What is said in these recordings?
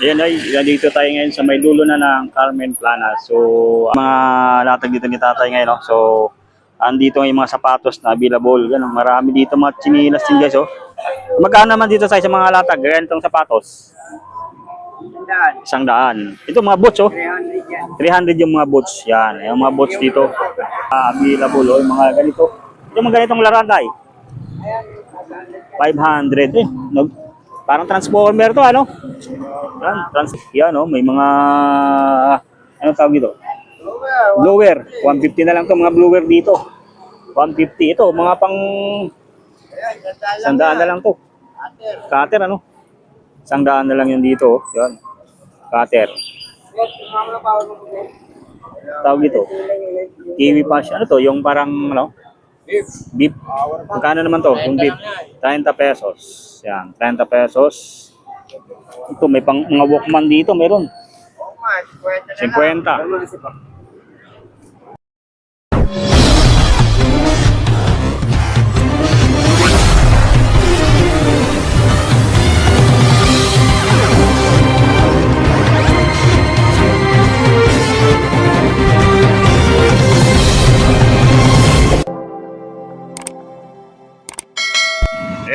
Ayan ay, dito tayo ngayon sa may dulo na ng Carmen Plana. So, mga latag dito ni tatay ngayon. No? So, andito yung mga sapatos na available. Ganun, marami dito mga chinilas din guys. Oh. Magkano naman dito sa mga latag? Ganitong sapatos? Daan. Isang daan. Ito mga boots oh. 300 yan. 300 yung mga boots. Yan, yung mga boots dito. Available oh, yung mga ganito. Ito mga ganitong laruan tayo. 500 eh. No, parang transformer to ano? Yan, trans yan oh, may mga ano tawag dito? Blower. 150 na lang to mga blower dito. 150 ito, mga pang sandaan na lang to. Cutter ano? Sandaan na lang yun dito. oh. Yan. Cutter. Tawag dito. Kiwi pass. Ano to? Yung parang ano? Beef. Magkano naman to? Yung beef. 30 pesos. Yan. 30 pesos. Ito, may pang mga Walkman dito. Meron. 50.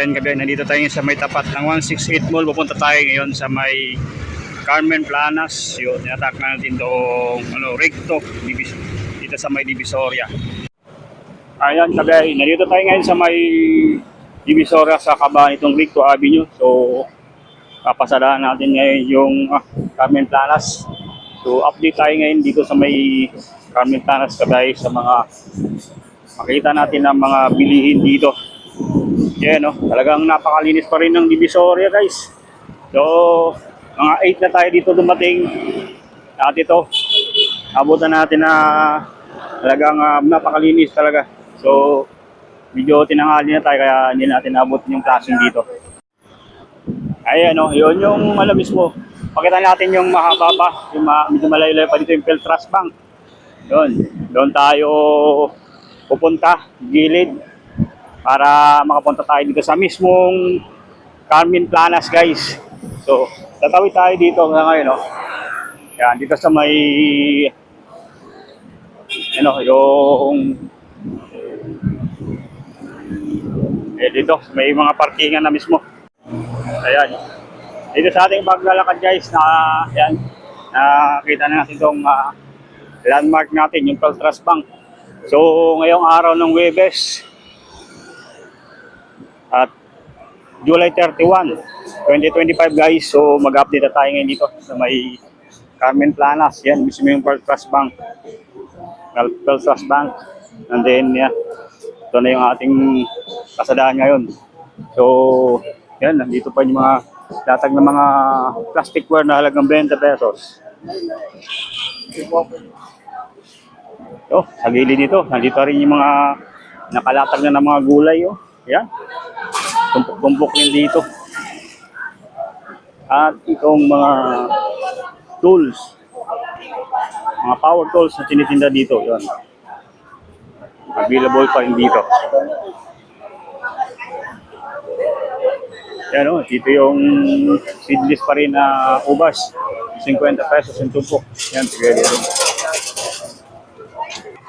Ayan gabi, nandito tayo sa may tapat ng 168 Mall. Pupunta tayo ngayon sa may Carmen Planas. Yun, tinatak na natin itong ano, Recto dito sa may Divisoria. Ayan gabi, nandito tayo ngayon sa may Divisoria sa kabahan itong Recto Avenue. So, papasadaan natin ngayon yung ah, Carmen Planas. So, update tayo ngayon dito sa may Carmen Planas kabay sa mga makita natin ang mga bilihin dito. Yan no, talagang napakalinis pa rin ng Divisoria guys. So, mga 8 na tayo dito dumating. At ito, abutan natin na talagang ah, napakalinis talaga. So, medyo tinanghali na tayo kaya hindi natin abot yung klaseng dito. Ayan no, yun yung alam mismo. Pakita natin yung mahaba pa, yung ma medyo malayo pa dito yung Peltras Bank. Yun, doon tayo pupunta, gilid, para makapunta tayo dito sa mismong Carmen Planas guys. So, tatawid tayo dito na ngayon, no? Yan, dito sa may ano, yung eh, dito, may mga parkingan na mismo. Ayan. Dito sa ating paglalakad guys, na yan, nakita na natin itong ah, landmark natin, yung Peltras Bank. So, ngayong araw ng Webes, at July 31, 2025 guys. So mag-update na tayo ngayon dito sa may Carmen Planas. Yan, mismo yung Pearl Trust Bank. Pearl Trust Bank. And then, yeah, ito na yung ating kasadaan ngayon. So, yan, nandito pa yung mga latag ng mga plasticware na halagang 20 pesos. Oh, sa gilid dito, nandito rin yung mga nakalatag na ng mga gulay. Oh. Yan. Tumpok-tumpok din dito. At itong mga tools. Mga power tools na tinitinda dito. Yan. Available pa rin dito. Yan o, dito yung seedless pa rin na ubas. 50 pesos yung tumpok. Yan, tigay dito.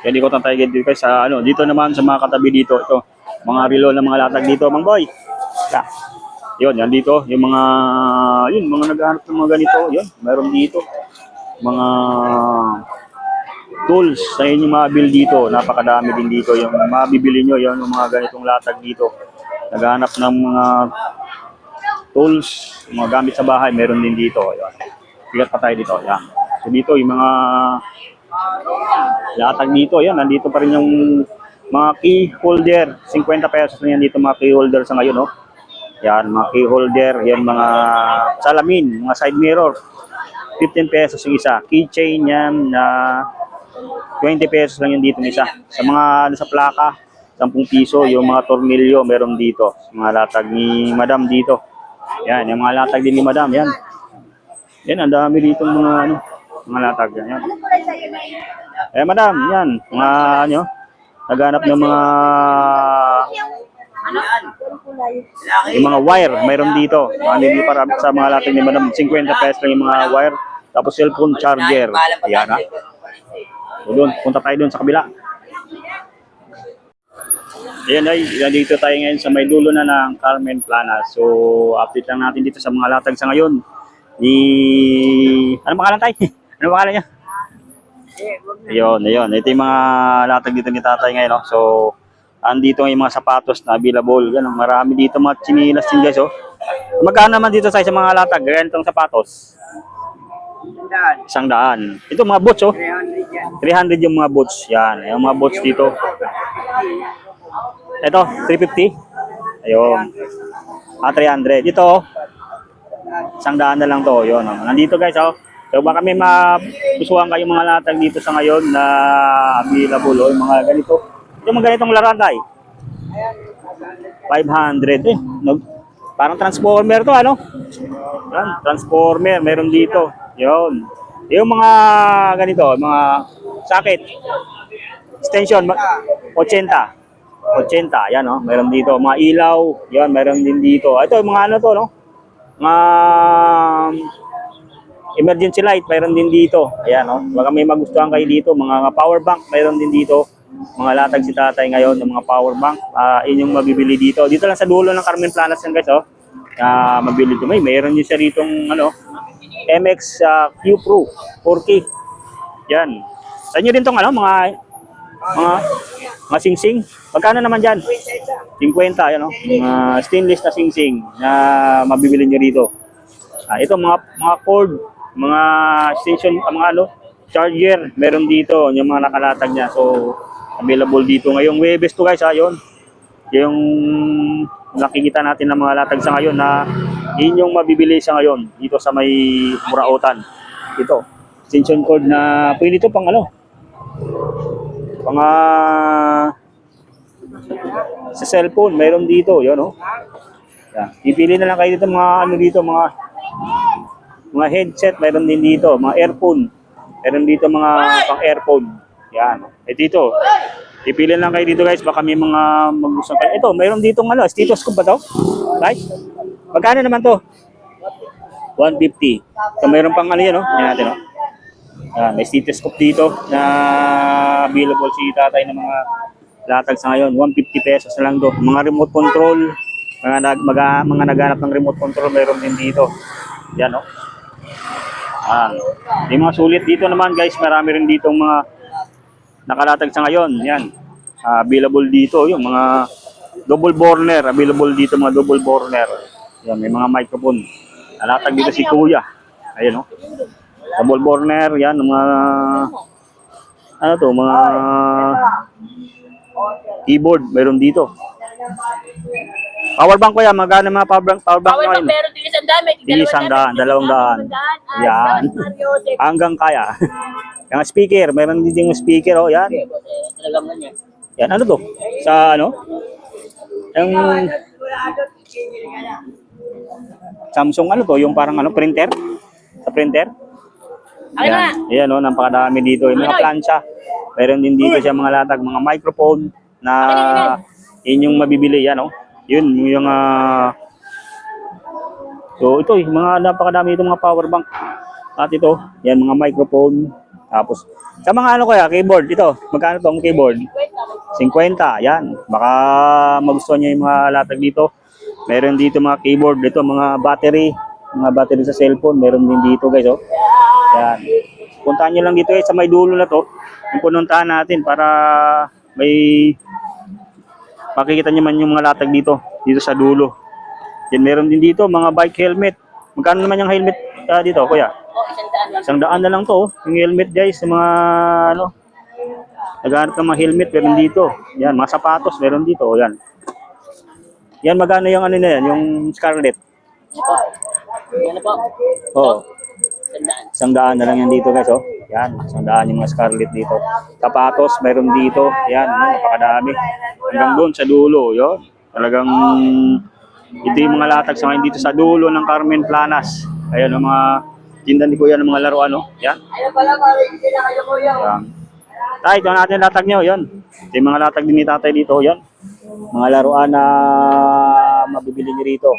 Yan, ikot ang tayo dito guys sa ano, dito naman sa mga katabi dito. Ito, mga relo ng mga latag dito, Mang Boy. Yeah. Yun, yan dito, yung mga, yun, mga naghahanap ng mga ganito, yun, meron dito. Mga tools sa inyo mabil dito, napakadami din dito. Yung mabibili nyo, yan, yung mga ganitong latag dito. Naghahanap ng mga tools, mga gamit sa bahay, meron din dito. Yun. Pigat pa tayo dito, yan. So dito, yung mga latag dito, yan, nandito pa rin yung mga key holder, 50 pesos na yan dito mga key holder sa ngayon, no? Yan, mga key holder, yan mga salamin, mga side mirror, 15 pesos yung isa. Keychain yan na 20 pesos lang yun dito yung isa. Sa mga ano, sa plaka, 10 piso, yung mga tornilyo meron dito. Mga latag ni Madam dito. Yan, yung mga latag din ni Madam, yan. Yan, ang dami dito mga ano, mga latag yan. yan. Eh, Madam, yan, mga ano, naghanap ng mga Yung mga wire, mayroon dito. Dito para sa mga latag ni Madam, 50 pesos yung mga wire. Tapos cellphone charger. Yan ha. So doon, punta tayo doon sa kabila. Ayan ay, nandito tayo ngayon sa may dulo na ng Carmen Plana. So, update lang natin dito sa mga latag sa ngayon. Ni... Ano pangalan tayo? ano pangalan niya? Ayun, ayun. Ito yung mga latag dito ni tatay ngayon. No? So, andito yung mga sapatos na available. Ganun, marami dito mga chinilas din guys. Oh. Magkano naman dito tayo sa mga latag? Ganitong sapatos. Isang daan. Ito mga boots oh. 300 yan. 300 yung mga boots. Yan, yung mga boots dito. Ito, 350. Ayun. Ah, 300. Dito, oh. isang daan na lang to. Yun, oh. Nandito guys, oh. So baka may mapusuhan kayong mga latag dito sa ngayon na available, oh. Yung mga ganito. Ito mga ganitong laruan tayo. 500 eh. Nag- parang transformer to, ano? Yan, transformer, meron dito. Yun. Yung mga ganito, mga socket, extension, ma- 80. 80, yan oh, meron dito. Mga ilaw, yan, meron din dito. Ito, mga ano to, no? Mga emergency light, meron din dito. Ayan, no? Baka may magustuhan kayo dito. Mga power bank, meron din dito. Mga latag si tatay ngayon, ng mga power bank. ah inyong mabibili dito. Dito lang sa dulo ng Carmen Planas yan, guys, oh. na mabili ito. May meron din siya ritong, ano, MX ah, Q Pro 4K. Yan. Sa inyo din tong ano, mga mga mga singsing. Magkano naman diyan? 50 yan, no? Mga stainless na singsing na mabibili niyo dito. Ah, ito mga mga cord, mga extension, ah, mga ano, charger, meron dito, yung mga nakalatag niya. So, available dito ngayong Webes to guys, ha, yun. Yung nakikita natin ng mga latag sa ngayon na yun yung mabibili sa ngayon dito sa may Murautan. Ito, extension cord na pwede ito pang ano, pang ah, sa cellphone, mayroon dito, yun, no? Yan. Pipili na lang kayo dito mga ano dito, mga mga headset, mayroon din dito, mga earphone. Meron dito mga pang earphone. Yan. Eh dito. Pipili lang kayo dito guys, baka may mga magustuhan kayo. Ito, mayroon dito ano, stethoscope ba to? Right? Magkano naman to? 150. So mayroon pang ano yan, no? Yan natin, no? Yan, may stethoscope dito na available si tatay ng mga latag sa ngayon. 150 pesos na lang do. Mga remote control, mga, nag, mga, mga naghanap ng remote control, mayroon din dito. Yan, no? Yan. Yung mga sulit dito naman guys, marami rin dito mga nakalatag sa ngayon. Yan. Ah, available dito yung mga double burner, available dito mga double burner. Yan, may mga microphone. Nalatag dito si Kuya. Ayun, no? Double burner, yan, mga ano to, mga keyboard, mayroon dito. Power bank ko yan, magkano mga power bank, power bank Power ngayon? bank pero di isang may Di isang daan, dalawang daan. Yan. Hanggang kaya. Yung speaker, meron din yung speaker, oh, yan. Talagang ganyan. Yan, ano to? Sa ano? Yung Samsung ano to? Yung parang ano, printer? Sa printer? Na. Ayan, oh, napakadami dito. Yung mga plancha. Meron din dito siya mga latag, mga microphone na yun yung mabibili yan, oh. Yun, yung ah, So ito, eh, mga napakadami itong mga power bank. At ito, yan mga microphone. Tapos, sa mga ano kaya, keyboard, ito, magkano tong keyboard? 50, yan. Baka magustuhan niya yung mga latag dito. Meron dito mga keyboard, dito mga battery, mga battery sa cellphone, meron din dito guys, oh. Yan. Puntahan nyo lang dito eh, sa may dulo na to. Yung pununtahan natin para may makikita nyo man yung mga latag dito, dito sa dulo. Yan, meron din dito, mga bike helmet. Magkano naman yung helmet ah, dito, kuya? Oh, isang daan lang. Isang daan na lang to, oh. yung helmet guys, yung mga ano, naghanap ng mga helmet, meron dito. Yan, mga sapatos, meron dito, oh, yan. Yan, magkano yung ano na yan, yung Scarlett? Ano po? Ano po? Oo, daan. Isang daan na lang yan dito guys, oh. Yan, isang daan yung mga Scarlett dito. Sapatos, meron dito. Yan, oh, napakadami. Hanggang doon sa dulo, yun. Talagang ito yung mga latag sa ngayon dito sa dulo ng Carmen Planas. Ayan, ang mga tinda ni Kuya ng mga laruan, no? Yan. Ayun pala, pare-hindi na kayo kuya. Yan. Tay, natin latag nyo, yan. Ito yung mga latag din ni tatay dito, yan. Mga laruan na mabibili niyo rito.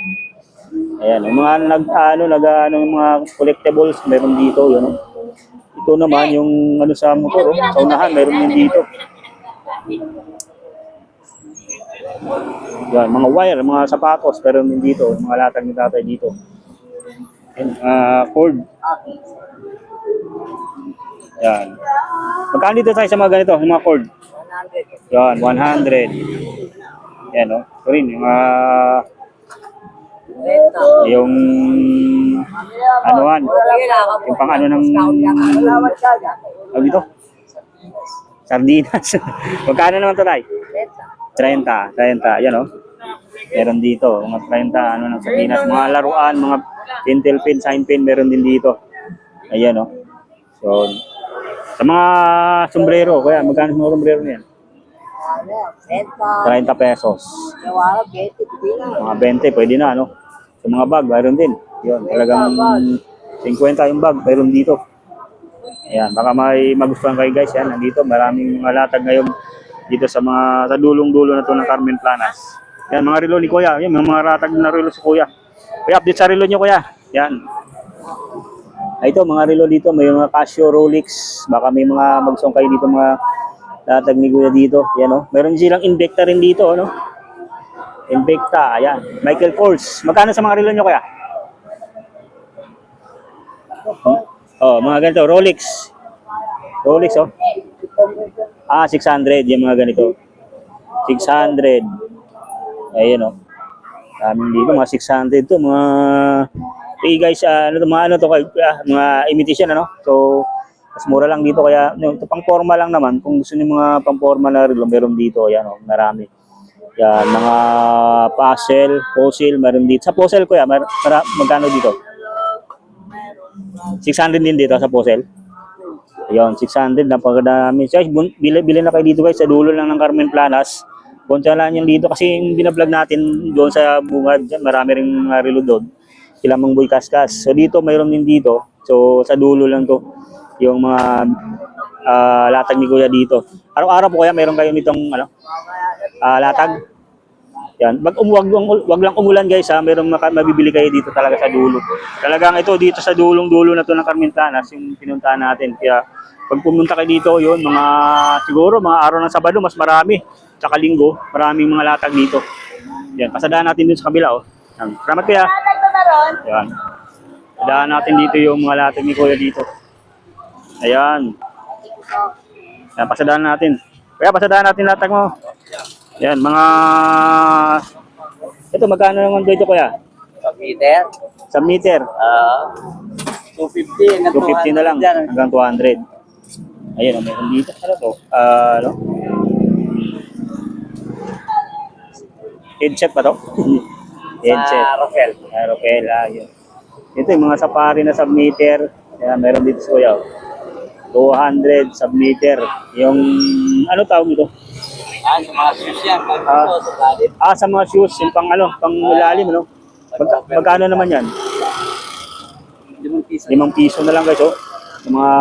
Ayan, yung mga nag ano nag ano yung mga collectibles meron dito, yun. oh. Ito naman yung ano sa motor, oh, sa unahan meron din dito. Yan, mga wire, mga sapatos, meron din dito, mga latag ni tatay dito. Yan, ah, cord. Yan. Magkano dito tayo sa mga ganito, yung mga cord? 100. Yan, 100. Yan, no? Ito rin, yung, Benta. Yung, anuan, yung pang ano ng, ano dito? Sardinas. Magkano naman tayo? Benta. 30, 30, yan, oh. Meron dito, mga 30, ano ng sardinas, mga laruan, mga pentel pin, sign pin, meron din dito. Ayan, oh. So, sa mga sombrero, kaya magkano mga sombrero niyan? Ano, benta. 30 pesos. Nawala, 20. Hindi na. Mga 20, pwede na, ano? Sa mga bag, mayroon din. Yun, talagang 50 yung bag, mayroon dito. Ayan, baka may magustuhan kayo guys, yan, nandito, maraming mga latag ngayon dito sa mga, sa dulong-dulo na to ng Carmen Planas. Yan, mga relo ni Kuya, yan, mga mga ratag na relo si Kuya. Kuya, update sa relo niyo Kuya. Yan. Ah, ito, mga relo dito, may mga Casio, Rolex, baka may mga magustuhan kayo dito, mga latag ni Kuya dito. Yan, oh. Meron silang Invicta rin dito, ano? Invicta, ayan. Michael Kors. Magkano sa mga relo nyo kaya? Oh, mga ganito, Rolex. Rolex, oh. Ah, 600, yung mga ganito. 600. Ayun, oh. Daming dito, mga 600 to, mga... Hey guys, ah, ano to, mga ano to, ah, mga imitation, ano? So, mas mura lang dito, kaya, no, ito pang forma lang naman. Kung gusto niyo mga pang forma na relo, meron dito, ayan, oh, marami. Yan, mga puzzle, fossil, meron dito. Sa fossil ko yan, mar- mara- magkano dito? 600 din dito sa fossil. Ayun, 600, napakadami. Guys, bili, bili na kayo dito guys, sa dulo lang ng Carmen Planas. Punta lang yan dito kasi yung binablog natin doon sa bungad, marami rin mga relo doon. Sila mang boy kaskas. So dito, mayroon din dito. So sa dulo lang to yung mga ah, latag ni Kuya dito. Araw-araw po kaya mayroon kayo nitong ano, ah, latag. Yan. Wag, um, wag, wag, lang umulan guys ha. Merong maka, mabibili kayo dito talaga sa dulo. Talagang ito dito sa dulong-dulo na to ng Carmintanas yung pinuntahan natin. Kaya pag pumunta kayo dito, yun, mga siguro mga araw ng Sabado mas marami. Tsaka linggo, maraming mga latag dito. Yan, pasadaan natin dun sa kabila oh. Yan. Salamat kuya. Yan. Pasadaan natin dito yung mga latag ni kuya dito. Ayan. Yan, pasadaan natin. Kaya pasadaan natin latag mo. Yan, mga... Ito, magkano naman dito kuya? Sa meter. Sa meter. Ah, 250. hanggang 250 na lang. 200 dyan. Hanggang 200. Ayun, meron dito. Ano to? Ah, ano? Headset ba to? Headset. Sa Rosel. Ah, Rokel, ah, yun. Ito yung mga safari na submeter. Yan, meron dito sa kuya. oh. 200 submeter. Yung, ano tawag ito? Ah, sa mga shoes yan. Pag Ah. ito, sa. Ah, sa mga shoes, yung pang ano, pang lalim, ano? Magka, magkano naman yan? Limang piso. Limang piso na lang guys, oh. Yung mga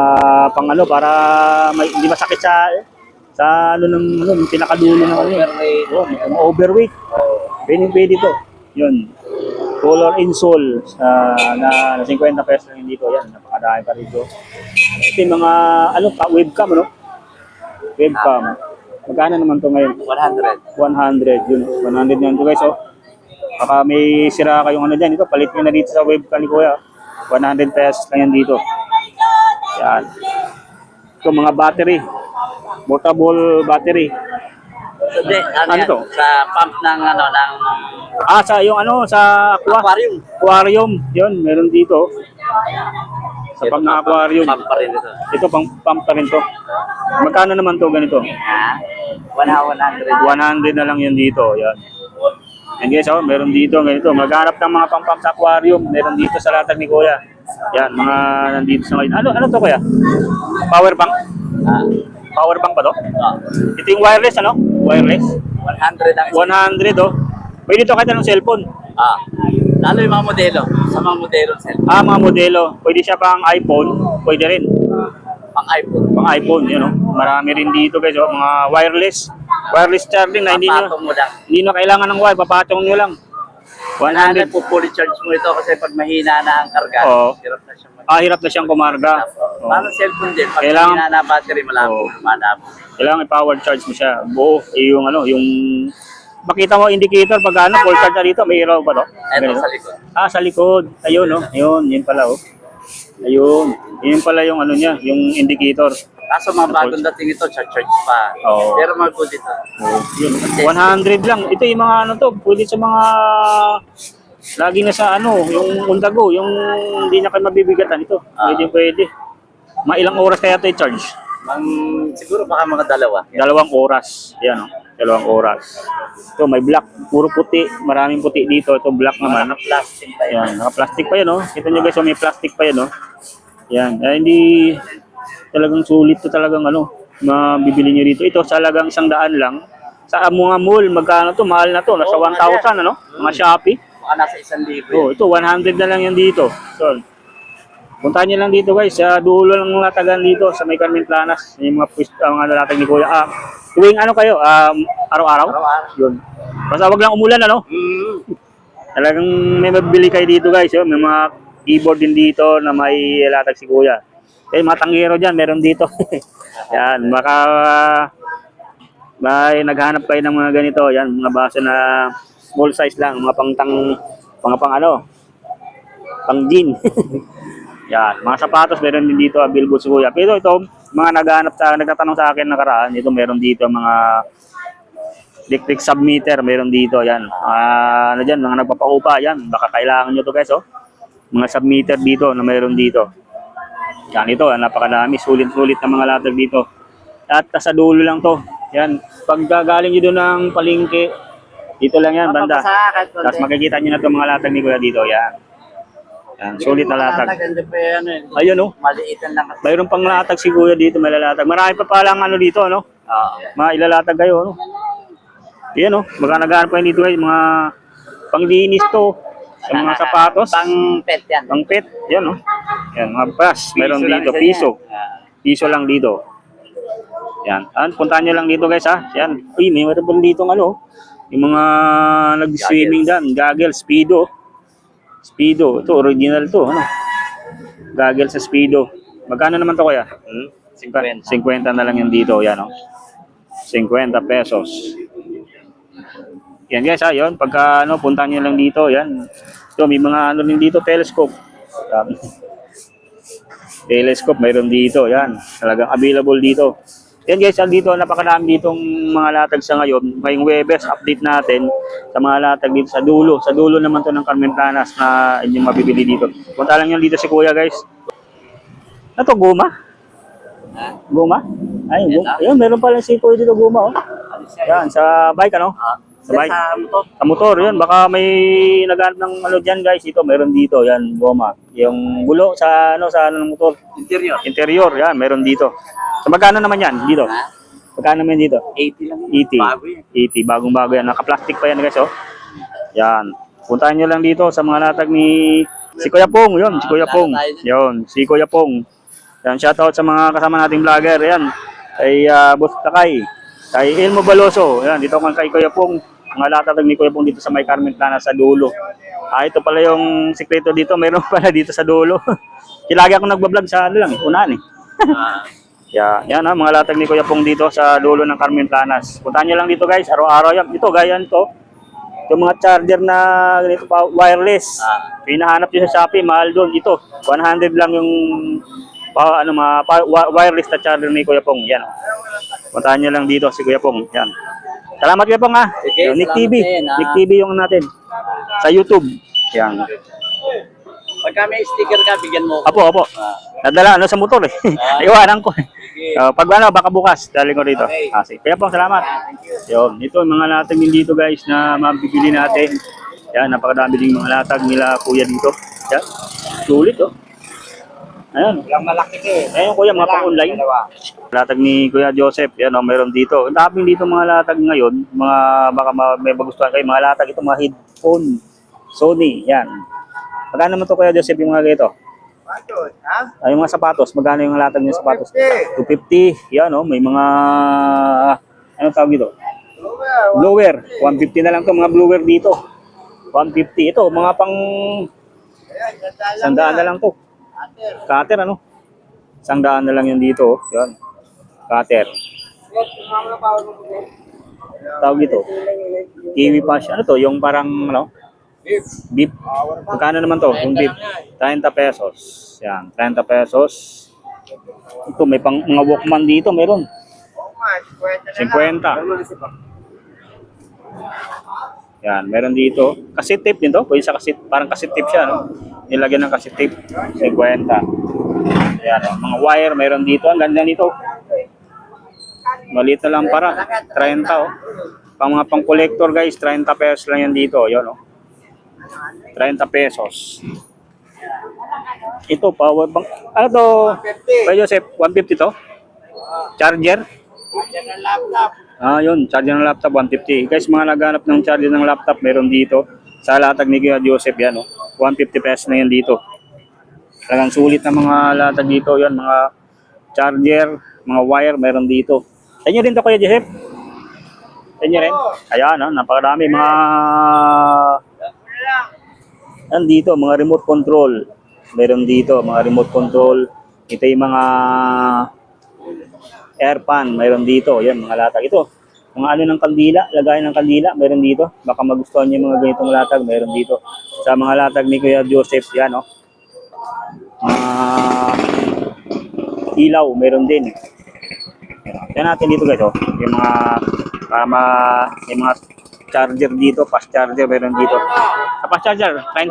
pang ano, para may, hindi masakit sa, sa ano ng, ano, yung pinakadulo ng ano yun. Overweight. Oh, yung overweight. Pwede, pwede to. Yun. Color insole sa na, na 50 pesos lang dito. Yan, napakadami pa rito. Ito yung mga, ano pa, webcam, ano? Webcam. Magkano naman to ngayon? 100. 100 yun. 100 na ito guys, oh. Baka may sira kayong ano dyan. Ito, palit nyo na dito sa webcam ni Kuya. 100 pesos lang yan dito. Yan. Ito, mga battery. Portable battery. Hindi, ano, Ano to? Sa pump ng ano, ng Ah, sa yung ano, sa aqua. aquarium. Aquarium. Yun, meron dito. Sa pang na aquarium. Pump pa rin ito. Ito, pang pump pa rin to. Magkano naman to ganito? Ha? 100. 100 na lang yun dito. Yan. Yan guys, oh, meron dito, ganito. Maghanap ng mga pang-pump sa aquarium. Meron dito sa latag ni Kuya. Yan, mga nandito sa ngayon. Ano, ano to Kuya? Power bank? Ah. Power bank ba to? Ah. Ito yung wireless, ano? Wireless. 100 ang 100, oh. Pwede to kahit anong cellphone. Ah. Lalo yung mga modelo. Sa mga modelo cell. Ah, mga modelo. Pwede siya pang iPhone. Pwede rin. Pang iPhone. Pang iPhone, yun, oh. Marami rin dito, guys, oh. Mga wireless. Wireless charging na hindi nyo, Papatong mo lang. hindi nyo kailangan ng wire. Papatong nyo lang. 100 100. po fully charge mo ito kasi pag mahina na ang karga, Oo. hirap na siya mag- Ah, hirap na siyang kumarga. Oo. Paano cellphone din, pag Kailangan- mahina na ang battery, malabo, Oo. malabo. Kailangan i-power charge mo siya. Buo, eh, yung ano, yung makita mo indicator pag ano, full charge na dito, may ilaw ba no? Ito sa likod. Ah, sa likod. Ayun, no? Ayun, yun pala, oh. Ayun. Yun pala yung ano niya, yung indicator. Kaso mga bagong dating ito, charge pa. Oo. Pero mga good ito. Oh, yun. 100 lang. Ito yung mga ano to, pwede sa mga lagi na sa ano, yung undago, yung hindi na kayo mabibigatan ito. Pwede, pwede. Mga ilang oras kaya ito i-charge? Mang, siguro baka mga dalawa. Dalawang oras. Yan, oh. Dalawang oras. Ito, may black. Puro puti. Maraming puti dito. Ito, black naman. plastic pa yan. Yan, naka-plastic pa yan, oh. Kita nyo guys, oh, may plastic pa yan, oh. Yan, eh, hindi talagang sulit to talagang ano, mabibili nyo dito. Ito, sa halagang isang daan lang. Sa mga mall, magkano to? Mahal na to. Nasa Oo, 1,000, ano? Mga Shopee. Baka nasa isang libo. Oh, ito, 100 na lang yan dito. So, puntahan nyo lang dito guys, sa dulo ng mga tagan dito, sa may Carmen Planas. Yung mga pwist, uh, mga lalaki ni Kuya. Ah, tuwing ano kayo, um, araw-araw? Araw-araw. Yun. Basta wag lang umulan, ano? Mm. Talagang may mabili kayo dito guys, yun. may mga keyboard din dito na may latag si kuya. Eh, mga tanggero dyan, meron dito. yan, baka may naghanap kayo ng mga ganito, yan, mga baso na small size lang, mga pangtang, mga pang ano, pang jean. yan, mga sapatos meron din dito, available si kuya. Pero ito, mga naghanap sa, nagtatanong sa akin nakaraan, ito meron dito mga electric submeter meron dito yan. Ah, ano dyan mga nagpapaupa yan. Baka kailangan nyo to guys oh. Mga submeter dito na meron dito. Yan ito ah, napakadami. Sulit sulit na mga latag dito. At sa dulo lang to. Yan. Pag gagaling nyo doon ng palingke dito lang yan banda. tapos makikita nyo na to mga latag ni Kuya dito. Yan yan sulit na latag Hindi pa yan eh. ayun oh Maliitan lang kasi. mayroon pang latag si Kuya dito may lalatag marami pa palang ano dito ano Oo. mailalatag kayo, ano? Yan, oh. Baka naghahanap kayo dito, guys, mga panglinis to. Sa mga sapatos. Pang pet yan. Pang pet. Yan, oh. Yan, mga bras. Meron lang dito, isa piso. yan. Ah. Piso lang dito. Yan. An, puntahan nyo lang dito, guys, ha. Yan. Uy, may meron dito, ano, yung mga nag-swimming dan, goggles, speedo. Speedo. Ito, original to, ano. Goggles sa speedo. Magkano naman to, kaya? Hmm? 50. 50 na lang yan dito, yan oh. 50 pesos. Yan guys, ah, yun. Pagka ano, punta nyo lang dito, yan. Ito, may mga ano din dito, telescope. Yan. telescope, mayroon dito, yan. Talagang available dito. Yan guys, ah, dito, napakadami ditong mga latag sa ngayon. Ngayong Webes, update natin sa mga latag dito sa dulo. Sa dulo naman to ng Carmen Planas na inyong mabibili dito. Punta lang yun dito si Kuya guys. Ano to, guma? Ha? Guma? Ay, Yan, guma. ah. Ayun, meron pala si Kuya dito guma, oh. Yan, sa bike, ano? Ah. Sa bike. Sa motor. Sa motor, yun. Baka may naghanap ng ano dyan, guys. Ito, meron dito. Yan, goma. Yung gulo sa, ano, sa ano ng motor. Interior. Interior, yan, meron dito. So, magkano naman yan, dito? Magkano naman dito? 80 lang. 80. Bago yan. 80, bagong-bago yan. Naka-plastic pa yan, guys, oh. Yan. Puntahan nyo lang dito sa mga latag ni si Kuya Pong, yun, si Kuya Ah, Pong. Yun, si Kuya Pong. Yan, shoutout sa mga kasama nating vlogger, yan. Kay uh, Boss Takay, kay Elmo Baloso, yan, dito kan kay Kuya Pong. Mga latag ni Kuya Pong dito sa may Carmen Plana sa dulo. Ah, ito pala yung sikreto dito, meron pala dito sa dulo. Kilagi ako nagbablog sa ano lang, unahan eh. Ah. Yeah, yan ha, mga latag ni Kuya Pong dito sa dulo ng Carmen Planas. Puntahan nyo lang dito guys, araw-araw yan. Ito, ganyan to. Yung mga charger na ganito pa, wireless. Ah. Pinahanap nyo sa Shopee, mahal doon. Ito, 100 lang yung pa, ano, mga, pa, wi- wireless na charger ni Kuya Pong. Yan. Puntahan nyo lang dito si Kuya Pong. Yan. Salamat Kuya Pong ha. Sige, Nick salamat TV. din, ha. Nick TV yung natin. Sa YouTube. Yan. Pagka may sticker ka, bigyan mo. Apo, apo. Ah. Nadala ano sa motor eh. Ah. Iwanan ko. eh. Sige. Uh, pag ano, baka bukas, daling ko rito. Okay. Ah, sige. Kaya po, salamat. Yun, ito yung mga latag din dito guys na mabibili natin. Yan, napakadami din mga latag nila kuya dito. Yan, sulit oh. Ayan. Yung malaki eh. Ayun kuya, mga pang-online. Latag ni Kuya Joseph, yan oh, meron dito. Ang daming dito mga latag ngayon, mga baka ma- may magustuhan kayo, mga latag ito, mga headphone, Sony, yan. Magkano naman to Kuya Joseph yung mga ganito? Ha? Ay, yung mga sapatos, magkano yung latag ng sapatos? 250. Yan, oh, may mga ano tawag dito? Blower. 150 na lang to mga blower dito. 150. Ito, mga pang sandaan na lang to. Cutter, ano? Sandaan na lang yan dito. oh. Yan. Cutter. Tawag dito. Kiwi pass. Ano to? Yung parang, ano? Beef. Magkano naman to? Yung beef. 30 pesos. Yan. 30 pesos. Ito, may pang mga walkman dito. Meron. 50. Yan, meron dito. Cassette tape din to. Pwede sa cassette, parang cassette tape siya, no? Nilagyan ng cassette tape. 50. Yan, mga wire meron dito. Ang ganda nito. Maliit na lang para. 30, oh. Pang mga pang collector guys, 30 pesos lang yan dito. Yun, oh. 30 pesos. Ito, power bank. Ano to? Kuya Joseph, 150 to? Charger? Ah, yun, charger ng laptop 150. Guys, mga naghanap ng charger ng laptop, meron dito. Sa latag ni Kuya Joseph yan, oh. 150 pesos na yan dito. Talagang sulit na mga latag dito, yan, mga charger, mga wire, meron dito. Sa inyo rin to, Kuya Joseph? Sa inyo rin? Ayan, ah, napakadami. Mga... Yan dito, mga remote control. Meron dito, mga remote control. Ito yung mga air pan, mayroon dito. Yan, mga latag. Ito, mga ano ng kandila, lagayan ng kandila, mayroon dito. Baka magustuhan niyo mga ganitong latag, mayroon dito. Sa mga latag ni Kuya Joseph, yan, oh. Mga ilaw, mayroon din. Yan natin dito guys, oh. Yung mga, kama, yung mga charger dito, fast charger, mayroon dito. Sa fast charger, 30?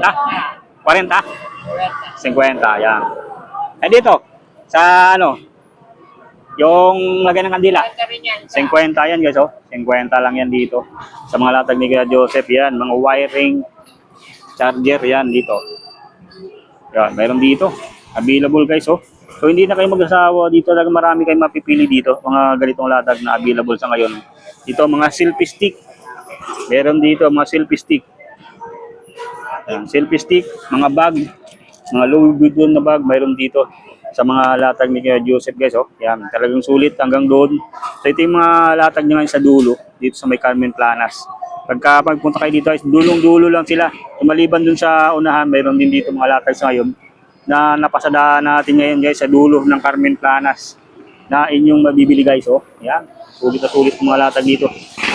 40? 50, yan. Eh dito, sa ano, yung lagay ng kandila. 50 yan guys, oh. 50 lang yan dito. Sa mga latag ni Kuya Joseph, yan. Mga wiring, charger, yan dito. Yan, meron dito. Available guys, oh. So hindi na kayo mag-asawa dito. Talagang marami kayong mapipili dito. Mga ganitong latag na available sa ngayon. Dito, mga selfie stick. Meron dito, mga selfie stick. Yan, selfie stick, mga bag, mga Louis Vuitton na bag, mayroon dito sa mga latag ni Joseph guys, oh. Yan, talagang sulit hanggang doon. So ito yung mga latag niya ngayon sa dulo, dito sa may Carmen Planas. Pagka pagpunta kayo dito, guys, dulong-dulo lang sila. Maliban dun sa unahan, mayroon din dito mga latag sa ngayon na napasadaan natin ngayon guys sa dulo ng Carmen Planas na inyong mabibili guys, oh. Yan, sulit na sulit mga latag dito.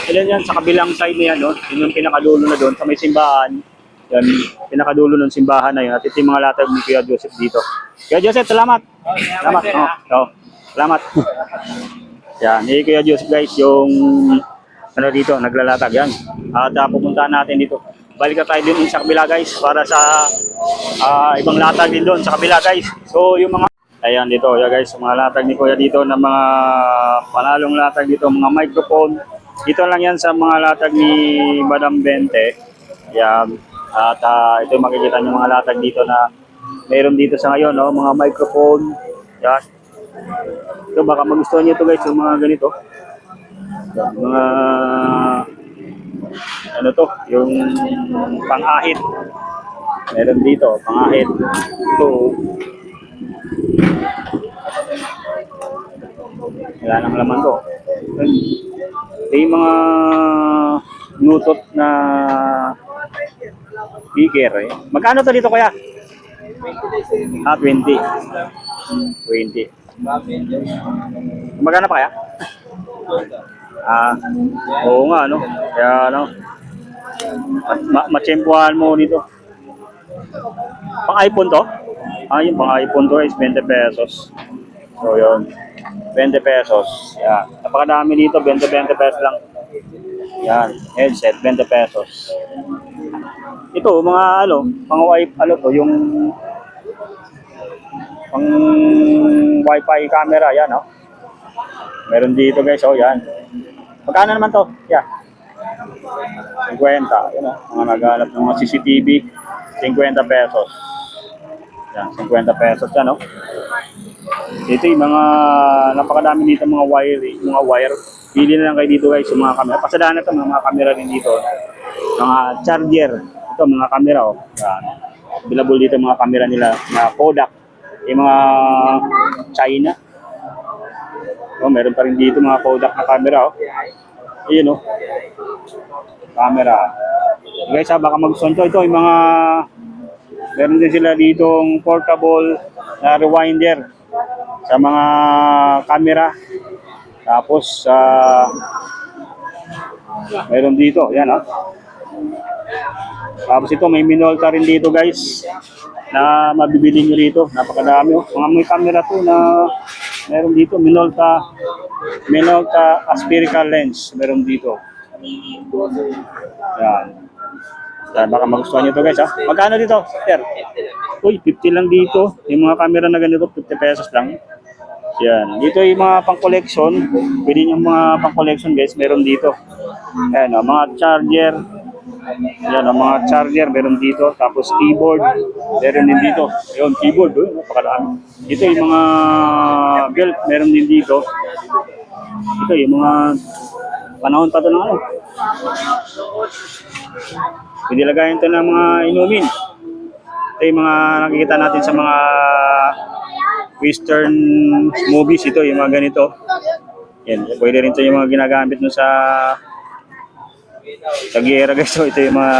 Ilan yan, sa kabilang side na yan, oh. Yun yung pinakadulo na doon, sa may simbahan. Yan, pinakadulo ng simbahan na yun. At ito yung mga latag ni Kuya Joseph dito. Kuya Joseph, salamat. Salamat. Oh, oh, salamat. yan, ni Kuya Joseph guys, yung ano dito, naglalatag yan. At uh, pupuntahan natin dito. Balik na tayo din sa kabila guys para sa ah, ibang latag din doon sa kabila guys. So yung mga Ayan dito, yeah guys, mga latag ni Kuya dito na mga panalong latag dito, mga microphone. Dito lang yan sa mga latag ni Madam Bente. Yan. At ah, ito yung makikita nyo mga latag dito na meron dito sa ngayon, no? mga microphone. Yan. Ito, baka magustuhan nyo ito guys, yung mga ganito. Mga ano to, yung pang-ahit. Meron dito, pang-ahit. Ito, wala nang laman to. Ito yung mga nutot na speaker eh. Magkano to dito kuya? Ah, 20. Hmm, 20. Magkano pa kaya? Ah, oo nga, no? Kaya, ano, ma mo dito. Pang iPhone to? Ah, yung pang iPhone to is 20 pesos. So, yun. 20 pesos. Yan. Napakadami dito, 20-20 pesos lang. Yan. Headset, 20 pesos. Ito, mga ano, pang wifi, ano to, yung pang wifi camera, yan, oh. Meron dito guys, oh, yan. Magkano naman to? Yan. 50. Yan, oh. Mga naghanap ng mga CCTV, 50 pesos. Yan, 50 pesos yan, oh. Ito yung mga napakadami dito mga wire, mga wire. Pili na lang kayo dito guys, yung mga camera. Pasadaan na ito, mga, mga camera rin dito. Mga charger. Ito, mga camera, oh. Yan. Available dito mga camera nila, na Kodak. Yung mga China. Oh, meron pa rin dito mga Kodak na camera, oh. Ayun, oh. camera. Guys, ha, baka magustuhan to. Ito, yung mga, meron din sila ditong portable na rewinder sa mga camera. Tapos, sa meron dito, yan ha. Tapos ito, may Minolta rin dito guys na mabibili nyo rito. Napakadami oh. Mga may camera to na meron dito. Minolta, Minolta aspherical lens. Meron dito. Yan. Yan, baka magustuhan nyo to guys ha. Magkano dito, sir? Uy, 50 lang dito. Yung mga camera na ganito, 50 pesos lang. Yan. Dito yung mga pang-collection. Pwede yung mga pang-collection guys, meron dito. Yan, oh, mga charger. Yan, ang mga charger meron dito. Tapos keyboard, meron din dito. Ayun, keyboard, oh, napakarami. Dito yung mga belt, meron din dito. Ito yung mga panahon pa to ng ano. Pwede lagayan ito ng mga inumin. Ito yung mga nakikita natin sa mga western movies. Ito yung mga ganito. Yan, pwede rin ito yung mga ginagamit no sa sa giyera guys. So, ito yung mga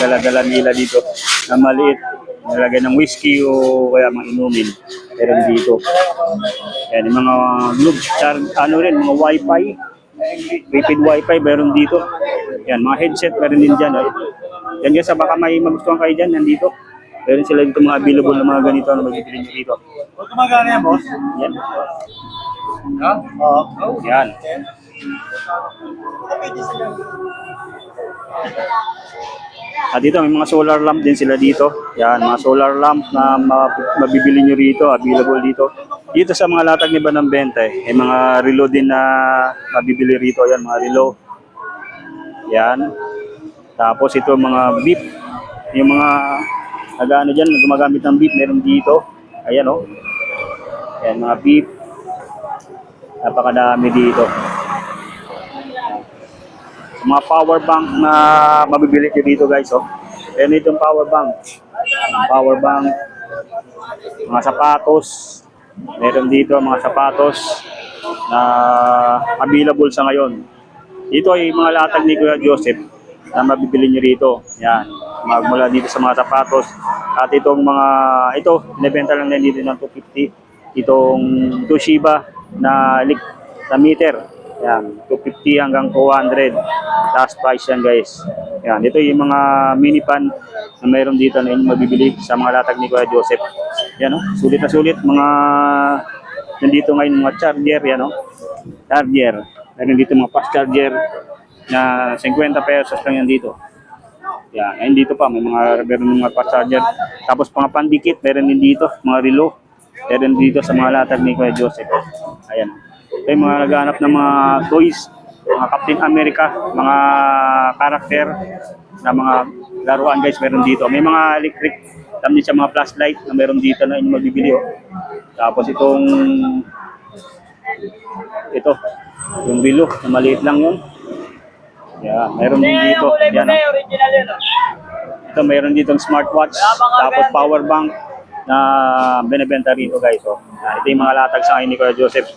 dala-dala nila dito na maliit. Nalagay ng whiskey o kaya mga inumin. Meron dito. Yan, yung mga globe, char, ano rin, mga wifi. Rapid wifi, meron dito. Yan, mga headset, meron din dyan. Oh. Yan guys, ah, baka may magustuhan kayo dyan, nandito. Meron sila dito mga available na mga ganito na magpipili nyo dito. Huwag gumagana yan, boss. Yan. Ha? Oo. Yan. At dito may mga solar lamp din sila dito. Yan, mga solar lamp na ma- mabibili nyo rito, available dito. Dito sa mga latag ni Banang Bente, may mga relo din na mabibili rito. Yan, mga relo. Yan. Tapos ito mga beep. Yung mga nag-ano dyan, gumagamit ng beep, meron dito. Ayan o. Oh. Yan, mga beep. Napakadami dito mga power bank na mabibili nyo dito guys oh. Yan itong power bank. Power bank. Mga sapatos. Meron dito mga sapatos na available sa ngayon. Dito ay mga latag ni Kuya Joseph na mabibili nyo rito. Yan. Magmula dito sa mga sapatos. At itong mga, ito, binibenta lang din dito ng 250. Itong Toshiba na, na meter. Yan, 250 hanggang 200. Taas price yan guys. Yan, ito yung mga mini pan na mayroon dito na inyong mabibili sa mga latag ni Kuya Joseph. Yan o, sulit na sulit. Mga, nandito ngayon mga charger, yan o. Charger. Meron dito mga fast charger na 50 pesos lang yan dito. Yan, ayun dito pa, may mga meron mga fast charger. Tapos mga pandikit, meron din dito, mga relo. Meron dito sa mga latag ni Kuya Joseph. Ayan. Ito yung mga naghahanap ng mga toys, mga Captain America, mga karakter na mga laruan guys meron dito. May mga electric, alam niyo sa mga flashlight na meron dito na inyong mabibili oh. Tapos itong ito, yung bilo, na maliit lang yun. Yeah, meron din dito. Yan, oh. original yun. Ito, mayroon ditong smartwatch, tapos power bank na binibenta rito guys. Oh. Ito yung mga latag sa akin ni Kuya Joseph.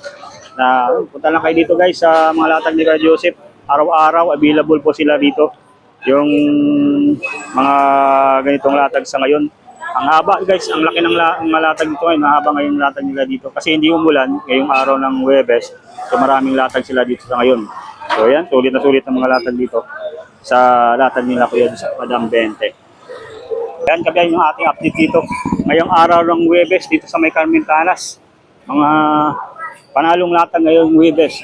Na punta lang kayo dito guys sa mga latag ni Kuya Joseph. Araw-araw available po sila dito. Yung mga ganitong latag sa ngayon. Ang haba guys, ang laki ng la- mga latag dito ngayon. Mahaba ngayong latag nila dito. Kasi hindi umulan ngayong araw ng Webes. So maraming latag sila dito sa ngayon. So yan, sulit na sulit ng mga latag dito sa latag nila Kuya sa Madam 20. Yan kagaya yung ating update dito. Ngayong araw ng Webes dito sa May Carmen Calas. Mga panalong latag ngayong Webes.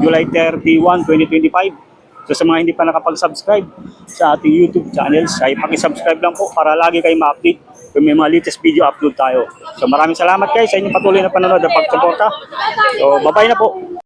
July 31, 2025. So sa mga hindi pa nakapag-subscribe sa ating YouTube channels, ay paki-subscribe lang po para lagi kayo ma-update kung may mga latest video upload tayo. So maraming salamat guys sa inyong patuloy na panonood at pagsuporta. So bye-bye na po.